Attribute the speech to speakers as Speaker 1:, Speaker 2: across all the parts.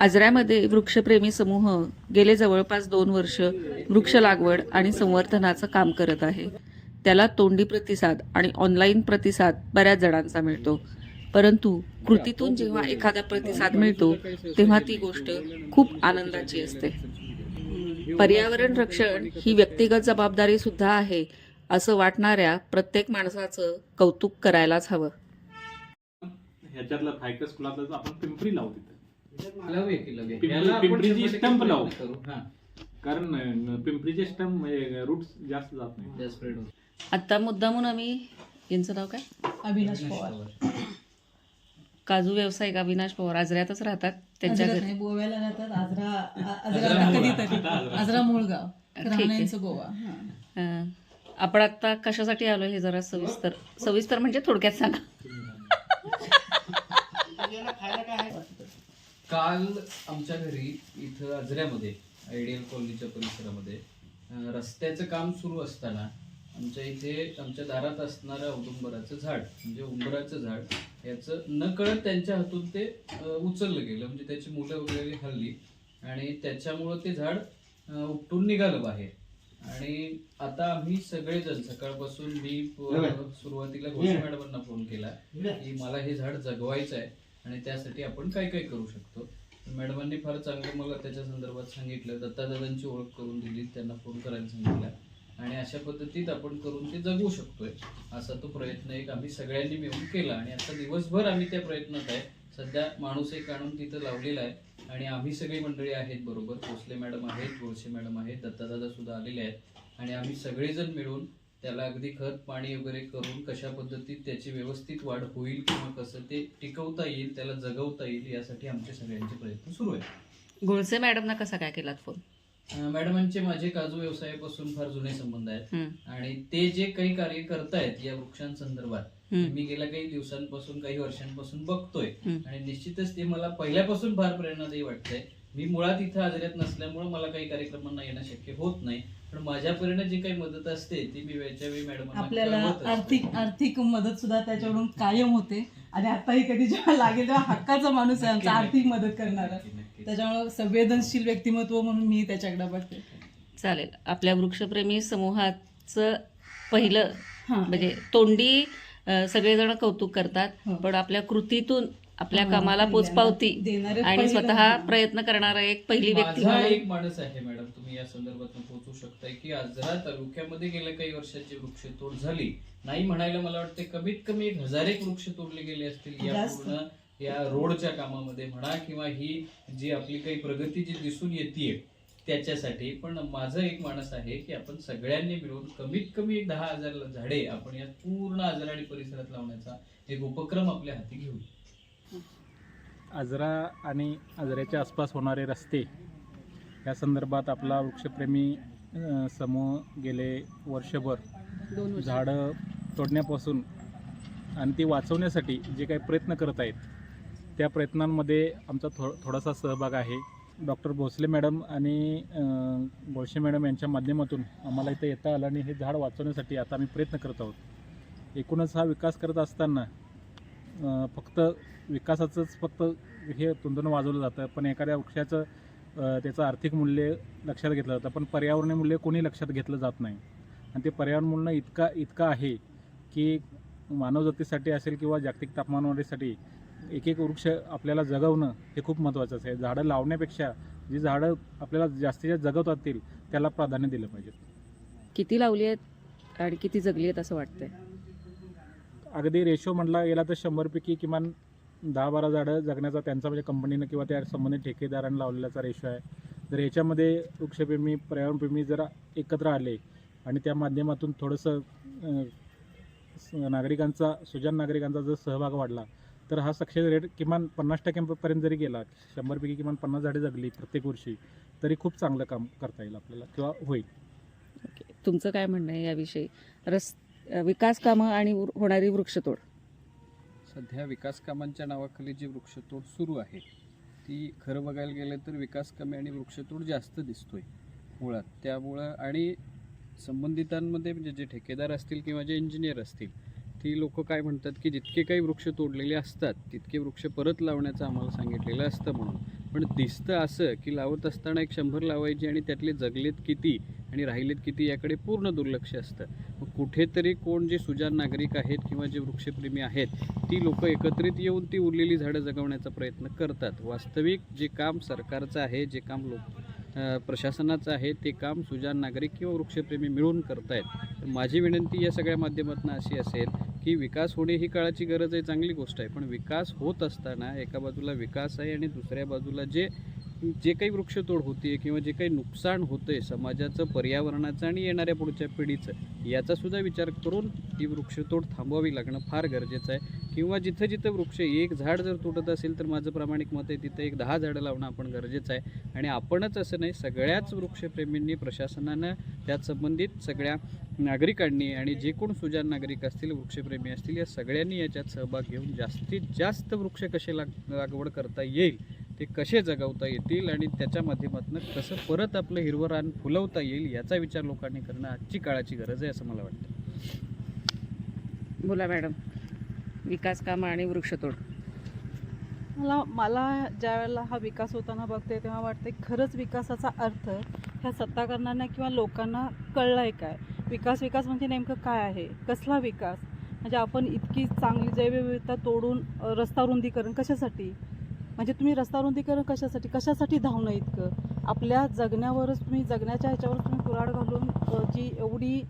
Speaker 1: आजऱ्यामध्ये वृक्षप्रेमी समूह गेले जवळपास दोन वर्ष वृक्ष लागवड आणि संवर्धनाचं काम करत आहे. त्याला तोंडी प्रतिसाद आणि ऑनलाईन प्रतिसाद बऱ्याच जणांचा मिळतो. परंतु कृतीतून जेव्हा एखादा प्रतिसाद मिळतो तेव्हा ती गोष्ट खूप आनंदाची असते. पर्यावरण रक्षण ही व्यक्तिगत जबाबदारी सुद्धा आहे असं वाटणाऱ्या प्रत्येक माणसाचं कौतुक करायलाच हवं.
Speaker 2: ह्याच्यातला फायकस गुलाबाचं आपण पिंपरी लावू
Speaker 3: लावूया की लावूया.
Speaker 2: पिंपरी-
Speaker 3: याला आपण
Speaker 2: पिंपरीची
Speaker 3: शंभर टक्के
Speaker 2: stump
Speaker 3: प्रयत्न
Speaker 2: लावू.
Speaker 3: करू. हा,
Speaker 2: कारण अं, पिंपरीचे स्टम रूट जास्त जात नाही.
Speaker 3: त्या spread होतं.
Speaker 1: आता मुद्दामून आम्ही यांचं नाव काय?
Speaker 4: अविनाश पवार.
Speaker 1: काजू व्यावसायिक अविनाश पवार? आजऱ्यातच राहतात. त्यांच्या
Speaker 4: आजरा
Speaker 1: घरी.
Speaker 4: नाही गोव्याला राहतात. आजरा आ-
Speaker 3: आजरा
Speaker 4: आजरा
Speaker 3: मूळगाव.
Speaker 4: कधीतरी. आजरा. मूळगाव
Speaker 1: आहे.
Speaker 4: राहण्यांचं गोवा. हा.
Speaker 1: अं, आपण आता कशासाठी आलो हे जरा सविस्तर सविस्तर म्हणजे थोडक्यात सांगा.
Speaker 3: काल आमच्या घरी इथं आजऱ्यामध्ये आयडियल कॉलनीच्या परिसरामध्ये अं, रस्त्याचं काम सुरू असताना आमच्या इथे आमच्या दारात असणारं औदुंबराचं झाड म्हणजे उंबराचं झाड याचं न कळत त्यांच्या हातून ते अं, उचललं गेलं म्हणजे त्याची मुलं वगैरे हल्ली आणि त्याच्यामुळं ते झाड अं, उपटून निघालं बाहेर. आणि आता आम्ही सगळेजण सकाळपासून मी प- सुरुवातीला घोषे मॅडमांना फोन केला की मला हे झाड जगवायचं आहे आणि त्यासाठी आपण काय काय करू शकतो? मॅडमांनी फार चांगलं मला त्याच्या संदर्भात सांगितलं. दत्तादादांची ओळख करून दिली त्यांना फोन करायला सांगितलं. आणि अशा पद्धतीत आपण करून ते जगू शकतोय. असा तो प्रयत्न एक आम्ही सगळ्यांनी मिळून केला. आणि आता दिवसभर आम्ही त्या प्रयत्नात आहे. सध्या माणूस एक आणून तिथं लावलेला आहे. आणि आम्ही सगळी मंडळी आहेत बरोबर. भोसले मॅडम आहेत गोळसे मॅडम आहेत दत्तादादा सुद्धा आलेले आहेत. आणि आम्ही सगळेजण मिळून त्याला अगदी खत पाणी वगैरे करून कशा पद्धतीत त्याची व्यवस्थित वाढ होईल किंवा कसं ते टिकवता येईल त्याला जगवता येईल यासाठी आमचे सगळ्यांचे प्रयत्न सुरू आहेत.
Speaker 1: गुळसे मॅडमना कसा काय केलात फोन
Speaker 3: मॅडमांचे माझे काजू व्यवसायापासून फार जुने संबंध आहेत. आणि ते जे काही कार्य करतायत या वृक्षांसंदर्भात मी गेल्या काही दिवसांपासून काही वर्षांपासून बघतोय. आणि निश्चितच ते मला पहिल्यापासून फार प्रेरणादायी वाटतंय. मी मुळात इथं आजारात नसल्यामुळे मला काही कार्यक्रमांना येणं शक्य होत नाही. पण माझ्या परीने जी काही मदत असते ती मी वेळच्या वेळी मॅडम
Speaker 4: आपल्याला आर्थिक आर्थिक मदत सुद्धा त्याच्याकडून कायम होते. आणि आताही कधी जेव्हा लागेल तेव्हा हक्काचा माणूस आहे आमचा आर्थिक मदत करणारा. त्याच्यामुळे संवेदनशील व्यक्तिमत्व म्हणून मी त्याच्याकडे बघते.
Speaker 1: चालेल. आपल्या वृक्षप्रेमी समूहाचं पहिलं. म्हणजे तोंडी सगळेजण कौतुक करतात
Speaker 4: हो.
Speaker 1: पण आपल्या कृतीतून आपल्या कामाला पोचपावती आणि स्वतः. प्रयत्न करणारा एक पहिली व्यक्ती
Speaker 3: माझा
Speaker 1: म्हणून.
Speaker 3: एक माणूस आहे मॅडम. तुम्ही या संदर्भातून पोहोचू शकताय की आजरा तालुक्यामध्ये गेल्या काही वर्षाची वृक्षतोड झाली. नाही म्हणायला मला वाटते कमीत कमी एक हजार एक वृक्ष तोडले गेले असतील. या. पूर्ण या रोडच्या कामामध्ये म्हणा किंवा ही जी आपली काही प्रगती जी दिसून येते त्याच्यासाठी. पण माझं एक माणस आहे की आपण सगळ्यांनी मिळून कमीत कमी एक दहा हजार झाडे आपण या पूर्ण आजराडी परिसरात लावण्याचा एक उपक्रम आपल्या हाती घेऊ.
Speaker 2: आजरा आणि आजऱ्याच्या आसपास होणारे रस्ते या संदर्भात आपला वृक्षप्रेमी समूह गेले वर्षभर झाडं तोडण्यापासून आणि ती वाचवण्यासाठी जे काही प्रयत्न करत आहेत त्या प्रयत्नांमध्ये आमचा थो थोडासा सहभाग आहे. डॉक्टर भोसले मॅडम आणि गोळशे मॅडम यांच्या माध्यमातून आम्हाला इथं येता आलं आणि हे झाड वाचवण्यासाठी आता आम्ही प्रयत्न करत आहोत. एकूणच हा विकास करत असताना फक्त विकासाचंच फक्त हे तुंदून वाजवलं जातं. पण एखाद्या वृक्षाचं त्याचं आर्थिक मूल्य लक्षात घेतलं जातं. पण पर्यावरणीय मूल्य कोणी लक्षात घेतलं जात नाही. आणि ते पर्यावरण मूल्य इतका इतकं आहे की मानवजातीसाठी असेल किंवा जागतिक तापमानवाढीसाठी एक एक वृक्ष आपल्याला जगवणं हे खूप महत्त्वाचं आहे. झाडं लावण्यापेक्षा जी झाडं आपल्याला जास्तीत जास्त जगवतात येतील त्याला प्राधान्य दिलं पाहिजे.
Speaker 1: किती लावली आहेत आणि किती जगली आहेत असं वाटतंय?
Speaker 2: अगदी रेशो म्हटला गेला तर शंभरपैकी किमान दहा बारा झाडं जगण्याचा त्यांचा म्हणजे कंपनीनं किंवा त्या संबंधित ठेकेदारांना लावलेलाचा रेशो आहे. जर याच्यामध्ये वृक्षप्रेमी पर्यावरणप्रेमी जर एकत्र आले आणि त्या माध्यमातून थोडंसं नागरिकांचा सुजान नागरिकांचा जर सहभाग वाढला तर हा सक्सेस रेट किमान पन्नास टक्क्यांपर्यंत जरी गेला शंभरपैकी किमान पन्नास झाडे जगली प्रत्येक वर्षी तरी खूप चांगलं काम करता येईल आपल्याला किंवा होईल.
Speaker 1: ओके. तुमचं काय म्हणणं आहे याविषयी? रस्ते विकास कामं आणि होणारी वृक्षतोड.
Speaker 5: सध्या विकास कामांच्या नावाखाली जी वृक्षतोड सुरू आहे ती खरं बघायला गेलं तर विकास कामे आणि वृक्षतोड जास्त दिसतोय मुळात. त्यामुळं आणि संबंधितांमध्ये म्हणजे जे ठेकेदार असतील किंवा जे इंजिनियर असतील ती लोक काय म्हणतात की जितके काही वृक्ष तोडलेले असतात तितके वृक्ष परत लावण्याचं आम्हाला सांगितलेलं असतं म्हणून.
Speaker 3: पण दिसतं असं की लावत असताना एक शंभर लावायची आणि त्यातले जगलेत किती आणि राहिलेत किती याकडे पूर्ण दुर्लक्ष असतं. मग कुठेतरी कोण जे सुजान नागरिक आहेत किंवा जे वृक्षप्रेमी आहेत ती लोक एकत्रित येऊन ती उरलेली झाडं जगवण्याचा प्रयत्न करतात. वास्तविक जे काम सरकारचं आहे जे काम लोक प्रशासनाचं आहे ते काम सुजान नागरिक किंवा वृक्षप्रेमी मिळून करतायत. तर माझी विनंती या सगळ्या माध्यमातून अशी असेल की विकास होणे ही काळाची गरज आहे चांगली गोष्ट आहे. पण विकास होत असताना एका बाजूला विकास आहे आणि दुसऱ्या बाजूला जे जे काही वृक्षतोड होते किंवा जे काही नुकसान होतंय समाजाचं पर्यावरणाचं आणि येणाऱ्या पुढच्या पिढीचं याचासुद्धा विचार करून ती वृक्षतोड थांबवावी लागणं फार गरजेचं आहे. किंवा जिथं जिथं वृक्ष एक झाड जर तुटत असेल तर माझं प्रामाणिक मत आहे तिथं एक दहा झाडं लावणं आपण गरजेचं आहे. आणि आपणच असं नाही सगळ्याच वृक्षप्रेमींनी प्रशासनानं त्यात संबंधित सगळ्या नागरिकांनी आणि जे कोण सुजान नागरिक असतील वृक्षप्रेमी असतील या सगळ्यांनी याच्यात सहभाग घेऊन जास्तीत जास्त वृक्ष कसे लाग लागवड करता येईल ते कसे जगवता येतील आणि त्याच्या माध्यमातून कसं परत आपलं हिरवं रान फुलवता येईल याचा विचार लोकांनी करणं आजची काळाची गरज आहे असं मला वाटतं.
Speaker 1: बोला मॅडम. विकास कामं आणि वृक्षतोड.
Speaker 4: मला मला ज्या वेळेला हा विकास होताना बघते तेव्हा वाटते खरंच विकासाचा अर्थ ह्या सत्ताकारांना किंवा लोकांना कळलं आहे काय? विकास विकास म्हणजे नेमकं काय आहे? कसला विकास? म्हणजे आपण इतकी चांगली जैवविविधता तोडून अ, रस्ता रुंदीकरण कशासाठी? म्हणजे तुम्ही रस्ता रुंदीकरण कशासाठी? कशासाठी धावणं इतकं? आपल्या जगण्यावरच तुम्ही जगण्याच्या ह्याच्यावर तुम्ही कुराड घालून जी एवढी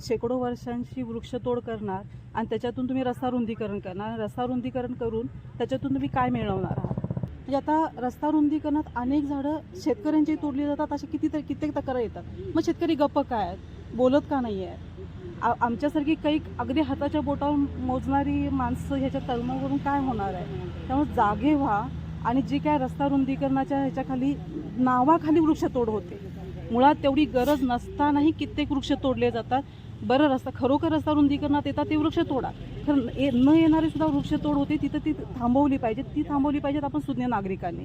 Speaker 4: शेकडो वर्षांची वृक्षतोड करणार आणि त्याच्यातून तुम्ही रस्ता रुंदीकरण करणार. रस्ता रुंदीकरण करून त्याच्यातून तुम्ही काय मिळवणार आहात? म्हणजे आता रस्ता रुंदीकरणात अनेक झाडं शेतकऱ्यांची तोडली जातात. अशा कितीतरी कित्येक तक्रार येतात. मग शेतकरी गप्प काय आहेत? बोलत का नाही आहे आमच्यासारखी काही अगदी हाताच्या बोटावर मोजणारी माणसं ह्याच्या तळमळवरून काय होणार आहे? त्यामुळे जागे व्हा आणि जी काय रस्ता रुंदीकरणाच्या ह्याच्याखाली नावाखाली वृक्षतोड होते. मुळात तेवढी गरज नसतानाही कित्येक वृक्ष तोडले जातात. बरं रस्ता खरोखर रस्ता रुंदीकरणात येतात ते वृक्ष तोडा. खरं ये- न येणारी सुद्धा वृक्ष तोड होते तिथं ती थांबवली पाहिजे ती थांबवली पाहिजेत आपण सुज्ञ नागरिकांनी.